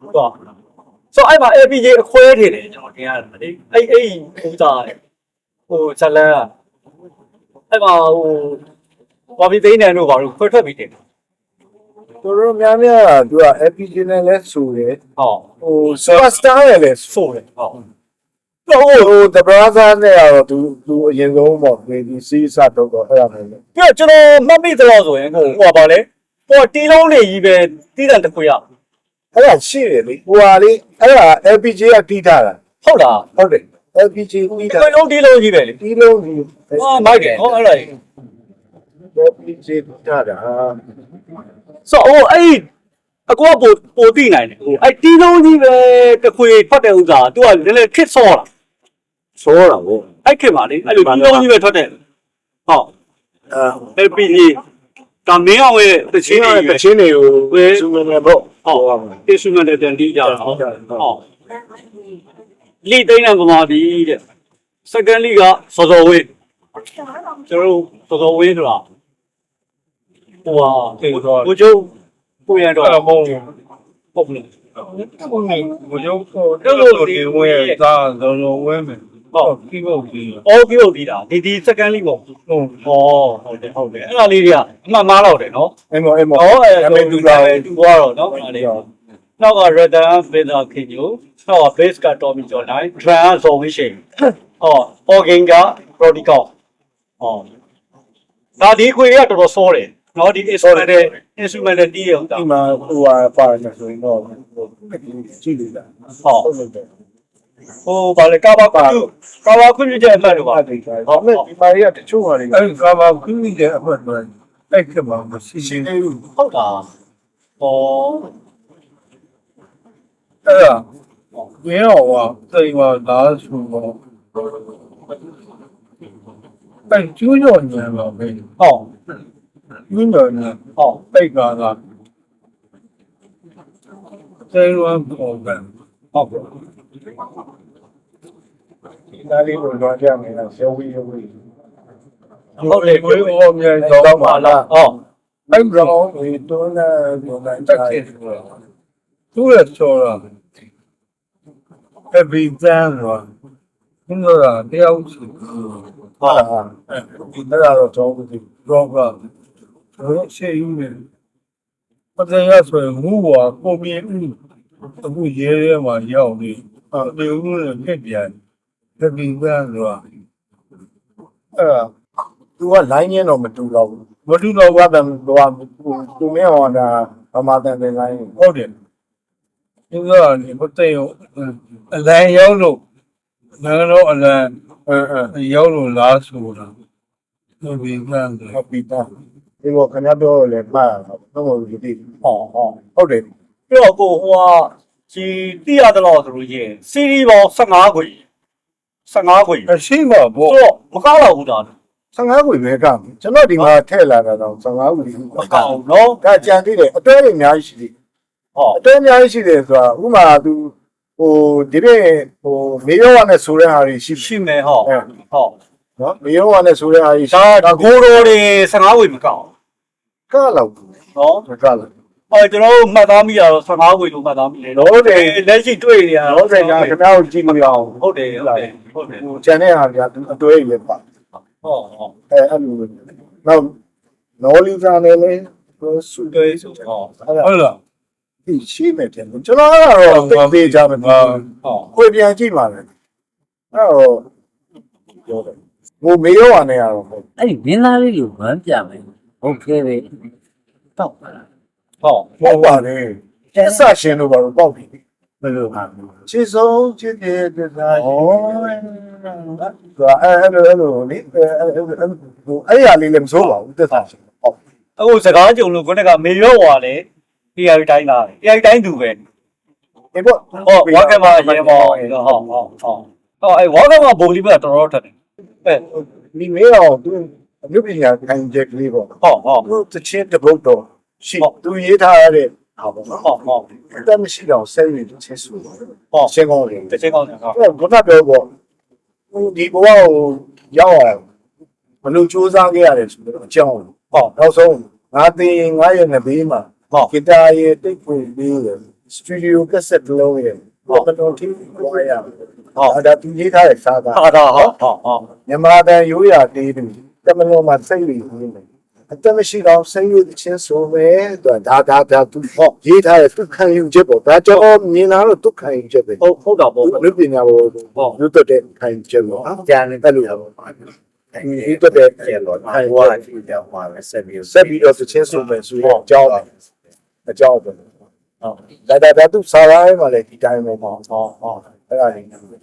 ဟုတ်ပါဆိုအဲ့မှာ LPG အခွဲထည့်တယ်ကျွန်တော်တင်ရတယ်လေအဲ့အဲ့ဥစားဟိုဇလန်ကအဲ့မှာဟိုဘာပြီးသိန်းတယ်တို့ဘာလို့ခွဲထွက်ပြီးတင်တယ်သူတို့များများသူက FPG နဲ့လဲဆိုတယ်ဟောဟို Superstar နဲ့လဲဆိုဆိုတယ်ဟောတော့ဟို The Brother နဲ့ကတော့သူသူအရင်ဆုံးပေါ့ဒီစီးစတော့တော့အဲ့ဒါပဲလေပြီးတော့ကျွန်တော်မှတ်မိသလောက်ဆိုရင်ဟိုဟိုပါလေဟိုတီလုံးလေးကြီးပဲတီးတယ်တစ်ခွေရ အဲ့ဒါရှိတယ်လေဟိုဟာလေးအဲ့ဒါ FPG ကတီးထားတာဟုတ်လားဟုတ်တယ် FPG တီးဒီထားခွေလုံးတီလုံးကြီးပဲလေတီးလုံးဒီဟာမိုက်တယ်ဟောအဲ့ဒါကြီး FPG တီးထားတာဆိုဟိုအဲ့အကောပိုပိုတိနိုင်တယ်ဟိုအဲ့တီလုံးကြီးပဲတစ်ခွေထွက်တဲ့ဥစ္စာ तू ကလည်းလည်းခစ်ဆော့တာဆိုးတာဗောအဲ့ခင်ပါလေအဲ့လိုတီလုံးကြီးပဲထွက်တယ်ဟုတ်အာအဲ့ပြီးကြီး ဒါမင်းအောင်ရဲ့တရှချင်းင်းရကြီးတဲ့ချင်းတွေကိုဝေးဇူမနေပေါ့ဟုတ်အစ်စုနဲ့တန်တီးကြတာဟုတ်ဟုတ်ဟုတ်လီသိန်းနဲ့ပမာပြီးတဲ့ second league ကစောစောဝေးကျွန်တော်တို့စောစောဝေးဆိုတာဟိုဟာကိုကျုပ်ကိုရတော့အဲ့မုံဟုတ်ဘူးဘုံနေဘုံရုပ်ကိုဒီဝင်သားလုံးလုံးဝဲမယ် ဟုတ်ပြီးဖို့ပြီးအော်ပြုတ်ပြီးတာဒီဒီ second league ပေါ့ဟုတ်ဟောဟုတ်တယ်ဟုတ်တယ်အဲ့ဒါလေးတွေကအမှတ်မားတော့တယ်နော်အဲ့မအဲ့မဟောအဲ့ဒါဒါပေတူတူတာတာပဲတူသွားတော့နော်အဲ့ဒါလေးနောက်က Redder Veda Kinyo နောက်က Base က Tommy John 9 Drum က Zone Wishing ဟော Organ က Prodigal ဟောဒါဒီခွေတွေကတော်တော်စောတယ်နော်ဒီ instrument နဲ့ instrument နဲ့တီးရုံတောဒီင်မှာဟိုဟာပါတယ်ဆိုရင်တော့ကြည့်လို့လားဟောဟုတ်တယ် ဟိုဗာလေကာဘာခွင့်ပြုကာဘာခွင့်ပြုချက်အမှတ်တွေပါပါတယ်ဟုတ်မယ်ဒီမာရီကတချို့ဟာတွေအဲ့ကာဘာခင်းတဲ့အဖက်တွေအဲ့ကမှမရှိရှိနေဘူးဟုတ်တာဟောအဲ့ဒါဝင်းတော်ကတိမ်မှာလားဆိုတော့အဲ့ကျူးကျော်ညံပါပဲဟောကျူးကျော်ညံဟောပိတ်ကားကတဲရွမ်းပေါ်ကံဟုတ်ကဲ့ ဒီနားလေးကိုတော့ကြနေတာရှေဝီယဝီဟုတ်လေဝေးအော်မြန်တော့ပါလားဟောအဲ့တော့ဝေတွန်းနေတော့တက်ခဲ့တယ်သူ့ရဲ့ချောတာအဘိသန်တော့ဘုရားတယောက်စီဟောဒီတော့တော့ဒီတော့ကတော့ရှေ့ယူနေပဒရဆိုရင်ငူဝါပုံမြင်ဦးအခုရဲရဲမှာရောက်နေ အဲဒီဦးနဲ့ဖြစ်ပြန်အဘိသန်တော့အဲသူက line ရင်းတော့မတူတော့ဘူးမတူတော့ဘာတမ်းတော့သူမင်းဟောတာဗမာတန်တဲ့ line ဟုတ်တယ်ဒီကနေဘတဲ့ရောအလံရောက်လို့ငါတော့အလံအဲရောက်လို့လားဆိုတာအဘိသန်ဟုတ်ပြီသားဒီကခင်ဗျားပြောလဲမှားတော့မဟုတ်ဘူးဒီဟောဟောဟုတ်တယ်ပြီးတော့ကိုဟိုက ဒီတိရတဲ့လို့ဆိုလို့ရင်စီရီပေါင်း15ခွေ15ခွေအရှိမှာပေါ့ဆိုတော့မကောက်တော့ဘူးဒါ15ခုပဲကကျွန်တော်ဒီမှာထည့်လာတာတော့15ခုဒီမကောက်ဘူးနော်ဒါကြံသေးတယ်အတွဲတွေအများကြီးရှိသေးတယ်ဟောအတွဲအများကြီးရှိတယ်ဆိုတာဥမာသူဟိုဒီပြင်ဟိုမေယောဝနဲ့ဆိုတဲ့ဟာတွေရှိရှိမယ်ဟောအဲဟောနော်မေယောဝနဲ့ဆိုတဲ့ဟာတွေရှိဒါဒါကိုတော်တွေ15ခွေမကောက်ကလောက်ဘူးနော်ကလောက် ဟောကျွန်တော်တို့မှတ်သားမိရတော့15ခွေလို့မှတ်သားမိတယ်နော်ဟုတ်တယ်လက်ရှိတွေ့နေရတော့ဆိုင်ကခင်ဗျားကိုကြည့်မရအောင်ဟုတ်တယ်ဟုတ်တယ်ဟုတ်တယ်ဟိုကျန်တဲ့ဟာတွေကအတွဲတွေပါဟောဟောအဲအဲ့လိုနောက်နော်လီဇာနဲ့လည်းဆူတွေ့ဆိုဟောဟုတ်လားဒီရှိမယ်တဲ့ကျွန်တော်ကတော့သိသေးကြမှာဟောခွေပြန်ကြည့်ပါလေအဲ့တော့ပြောတယ်ဟိုမေရောဝါနဲ့ရတော့ဟုတ်အဲ့ဒီမင်းသားလေးကိုဝမ်းပြမယ်ဟုတ်ကဲ့ပဲတောက်ပါလား ဟောဟုတ်ပါတယ်အဆရှင်တို့ဘာလို့ပေါက်ပြီဘယ်လိုဟာချစ်ဆုံးချစ်တဲ့တစားဩအဲ့အဲ့လိုအဲ့လိုလေအဲ့အဲ့ရလေးလည်းမစိုးပါဘူးတက်သားရှင်ဟုတ်အခုစကားကြုံလို့ခုနကမေရော့ဝါလေ AI တိုင်းသားတယ် AI တိုင်းသူပဲဒီပေါ့ဟောဝါကမရေမောဟောဟောဟောဟောဟောအဲဝါကမဘိုလီဘတော်တော်ထတယ်အဲဒီမေရောသူအမှုပညာခံချက်ကလေးပေါ့ဟောဟောသူတချင်းတပုတ်တော့ ရှိသူရေးထားရတဲ့ဟာပေါ့နော်ဟောဟောအတမရှိတော့ဆဲရည်တစ်ချက်ဆူဟောရှင်းကောင်းတယ်တစ်ချိန်ကောင်းတယ်ဟောအဲ့တော့ဘုရားပြောပေါ့ဟိုဒီဘဝကိုရောက်အောင်ဘလို့စူးစမ်းခဲ့ရတယ်ဆိုတော့အကြောင်းဟောနောက်ဆုံးငါသိရင်ငါရဲ့နဘေးမှာဟောဂီတာရဲ့တိတ်ဖွင့်ပြီးတယ်စတူဒီယိုကက်ဆက်တစ်လုံးရဲ့ဘာမတော်တီဝါရဟုတ်ဒါဒါသူရေးထားတဲ့စာသားဟာတာဟုတ်ဟုတ်ဟုတ်မြန်မာတန်ရိုးရာတေးတူတမလုံးမှာစိတ်ရည်နေတယ် အသက်မရှိတော့စိတ်ရည်ချင်းဆိုမဲ့တော့ဒါဒါဒါသူဟောရေးထားတဲ့သူခံယူချက်ပေါ့ဒါကြောင့်မြင်လာတော့သူခံယူချက်ပဲဟုတ်ဟုတ်တာပေါ့လူပညာဘောလူတက်တဲ့ခံယူချက်ပေါ့ကြံနေတယ်လို့ဒီတက်တဲ့ကျေတော့ခံယူရဒီတော့မှာဆက်ပြီးဆက်ပြီးတော့သချင်းဆိုမယ်ဆိုရင်အကြောင်းအကြောင်းပဲဟုတ်ဒါဒါဒါသူစားရိုင်းမှာလည်းဒီတိုင်းပဲပေါ့ဟုတ်ဟုတ်အဲ့ဒါလေးတော့ဘယ်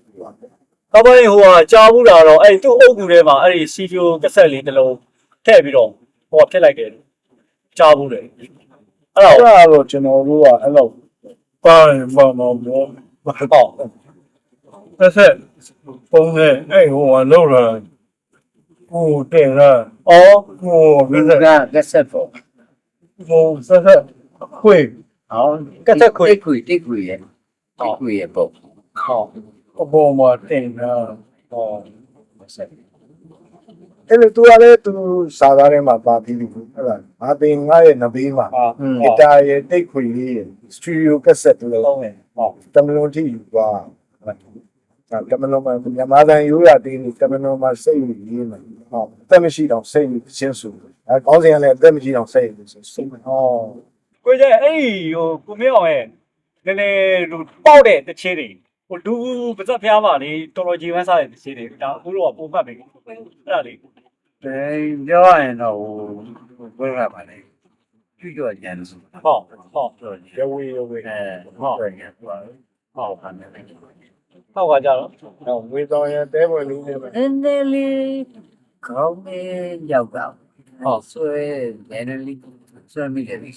ဟိုဟာကြားဘူးတာတော့အဲ့သူ့အုပ်ကူထဲမှာအဲ့ဒီစီဂျိုကက်ဆက်လေးတစ်လုံးထည့်ပြီးတော့ ဟိုဖြစ်လိုက်တယ်ကြားဘူးတယ်အဲ့အဲ့တော့ဒါတော့ကျွန်တော်တို့ကအဲ့လိုပါရင်ပါမှာပေါ့ဟုတ်တစ်ဆက်ပုံနဲ့အဲ့ဟိုကလောက်လာဟိုတင်လာအော်ဟိုဒီတစ်ဆက်ကလက်ဆက်ဖို့ဟိုဆက်ဆက်ခွေဟောခွေတိတ်ခွေတိတ်ခွေရဲ့တိတ်ခွေရဲ့ပေါ့ဟုတ်အပေါ်မှာတင်လာဟောဆက် အဲ့လိုသူကလည်းသူစားသားထဲမှာပါပြီးပြီအဲ့ဒါငါတင်ငါရဲ့နဘေးမှာဟာဂီတာရဲ့တိတ်ခွေလေးရဲ့စတူဒီယိုကက်ဆက်တစ်လုံးဟုတ်တယ်ဟုတ်တမလွန်တီယူသွားအဲ့တမလွန်မှာမြန်မာတန်ရိုးရတင်းနေတမလွန်မှာစိတ်ရည်ရင်းတယ်ဟုတ်အသက်မရှိတော့စိတ်ရည်ချင်းစုအဲကောင်းစင်ကလည်းအသက်မရှိတော့စိတ်ရည်ချင်းစုဟောကိုကျအဲ့ဒီဟိုကိုမင်းအောင်ရဲ့နည်းနည်းဟိုပေါက်တဲ့တချင်းတွေ ဟိုလူပါဇက်ဖျားပါလေတော်တော်ကြီးဝမ်းစားတဲ့တချင်းတွေဒါအခုတော့ပုံမှတ်ပဲအဲ့ဒါလေးတယ်ပြောရရင်တော့ဘယ်ကပါလဲကျွတ်ကျွတ်ကြံစုဟုတ်ဟုတ်တော့ရဝေရဝေအဲဟုတ်တယ်ဟုတ်ဟုတ်ပါမယ်ဟုတ်ကကြတော့ဟောဝေတော်ရတဲပွဲလေးနဲ့ပဲအင်းတယ်လီကောင်းနေရောက်တော့ဟုတ်ဆွဲတယ်လီဆွဲမိတယ်ဒီ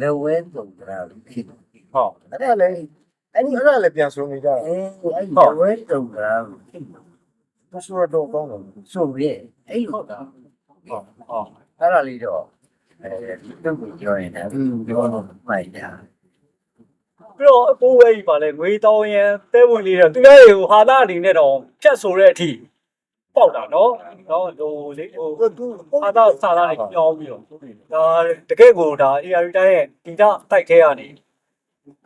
လေဝဲတော့ကြာလို့ဖြစ်ဟုတ်အဲ့ဒါလည်း အဲ့ဒီအဲ့ဒါလည်းပြန်ဆိုနေကြတာအဲအဲ့လေဝဲတော့ကြာလို့ဖြစ်သူဆိုတော့ကောင်းတယ်ဆိုရဲအဲ့ဟုတ်တာဟုတ်ဟုတ်အဲ့ဒါလေးတော့အဲတုတ်ကိုပြောရင်လည်းပြောတော့မိုက်တာပြီးတော့အပိုးဝဲကြီးပါလေငွေတောင်းရင်တဲဝင်လေးတော့သူများတွေဟိုဟာသားအနေနဲ့တော့ဖြတ်ဆိုတဲ့အထိပေါက်တာနော်နော်ဟိုလေဟိုသူဟာသားစာသားတွေပြောင်းပြီးတော့ဒါတကယ့်ကိုဒါ AR တိုင်းရဲ့ဒီတော့တိုက်ခဲရနေ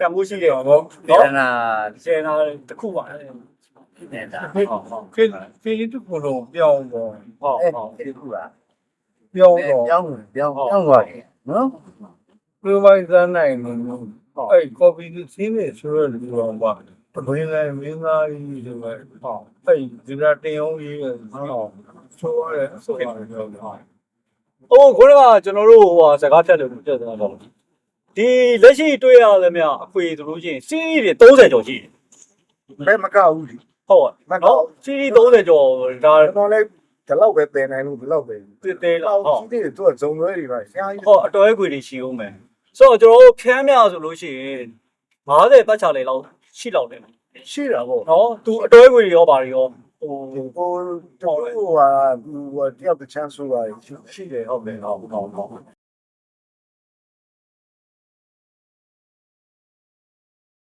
ကံမှုရှိတယ်တော့နော်ဒါနာကျန်တာတစ်ခုပါဟုတ်နေတာဟုတ်ဟုတ်ခေခေတူကိုတော့ပြောင်းတော့ဟုတ်အဲ့ဟုတ်ဒီကူကပြောင်းတော့ပြောင်းပြောင်းပြောင်းသွားတယ်နော်ပြမိုင်းစမ်းနိုင်လို့အဲ့ copy စင်းနေဆိုရလို့တော့ပါဘယ်လဲမင်းသားကြီးတွေပဲဟုတ်အဲ့ဒီကတင်အောင်ကြီးဆိုရတယ်ဆိုရတယ်ပြောတယ်။အိုးခေါင်းကကျွန်တော်တို့ဟိုဟာစကားဖြတ်လို့ပြတ်သွားတော့ ဒီလက်ရှိတွေ့ရလဲမြအခွေဆိုလို့ရှိရင်စီးရီးတွေ30ကျော်ရှိတယ်ဘယ်မကောက်ဘူးဒီ။ဟုတ်ပါနော်စီးရီး30ကျော်ဒါကျွန်တော်လည်းဒီလောက်ပဲတင်နိုင်လို့ဒီလောက်ပဲတေးသေးလားဟောဟုတ်ဒီသူကဇုံရွဲတွေပါဆရာကြီးဟောအတော်ရဲ့ခွေတွေရှိအောင်မယ်။ဆိုတော့ကျွန်တော်တို့ဖြန်းမြဆိုလို့ရှိရင်50ပတ်ချလေလောက်ရှိလောက်တယ်ရှိတာပေါ့။နော်သူအတော်ရဲ့ခွေတွေရောပါတွေရောဟိုဟိုတူဟိုဟာဟိုတယောက်တစ်ချမ်းဆိုပါရှိတယ်ဟုတ်တယ်ဟုတ်ဟုတ်ဟုတ်